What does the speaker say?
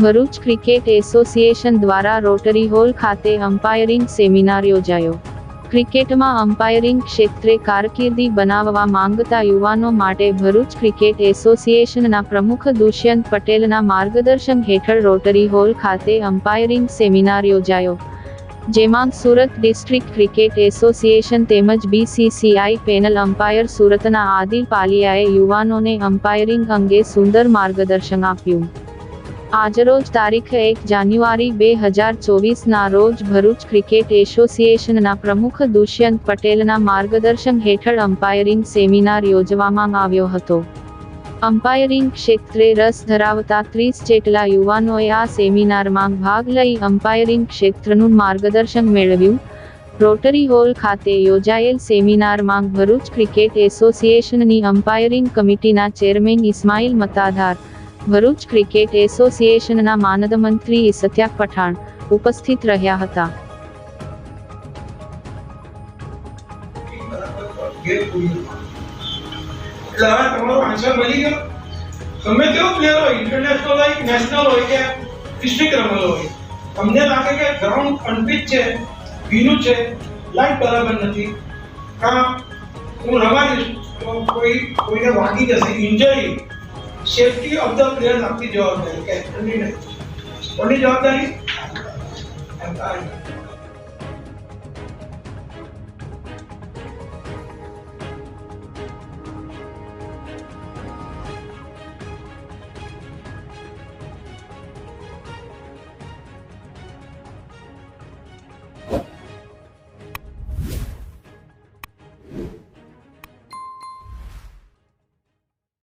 Bharuch cricket association દ્વારા rotary hall ખાતે umpiring seminar યોજાયો. ક્રિકેટમાં અમ્પાયરિંગ ક્ષેત્રે કારકિર્દી બનાવવા માંગતા યુવાનો માટે ભરૂચ ક્રિકેટ એસોસિએશનના પ્રમુખ દુષ્યંત પટેલના માર્ગદર્શન હેઠળ રોટરી હોલ ખાતે અમ્પાયરિંગ સેમિનાર યોજાયો. જેમાં સુરત ડિસ્ટ્રિક્ટ ક્રિકેટ એસોસિએશન તેમજ બીસીસીઆઈ પેનલ અમ્પાયર સુરતના આદિલ પાલિયાએ યુવાનોને અમ્પાયરિંગ અંગે સુંદર માર્ગદર્શન આપ્યું. આજરોજ તારીખ એક જાન્યુઆરી બે હજાર ચોવીસના રોજ ભરૂચ ક્રિકેટ એસોસિએશનના પ્રમુખ દુષ્યંત પટેલના માર્ગદર્શન હેઠળ અમ્પાયરિંગ સેમિનાર યોજવામાં આવ્યો હતો. અમ્પાયરિંગ ક્ષેત્રે રસ ધરાવતા ત્રીસ જેટલા યુવાનોએ આ સેમિનારમાં ભાગ લઈ અમ્પાયરિંગ ક્ષેત્રનું માર્ગદર્શન મેળવ્યું. રોટરી હોલ ખાતે યોજાયેલ સેમિનારમાં ભરૂચ ક્રિકેટ એસોસિએશનની અમ્પાયરિંગ કમિટીના ચેરમેન ઇસ્માઇલ મતાધાર ભરૂચ ક્રિકેટ એસોસિએશનના માનદ મંત્રી ઇસત્યાક પઠાણ ઉપસ્થિત રહ્યા હતા. કોઈ કોઈને વાગી જશે injury safety of the players आपली जबाबदारी काय कोणी नाही कोणी जबाबदारी?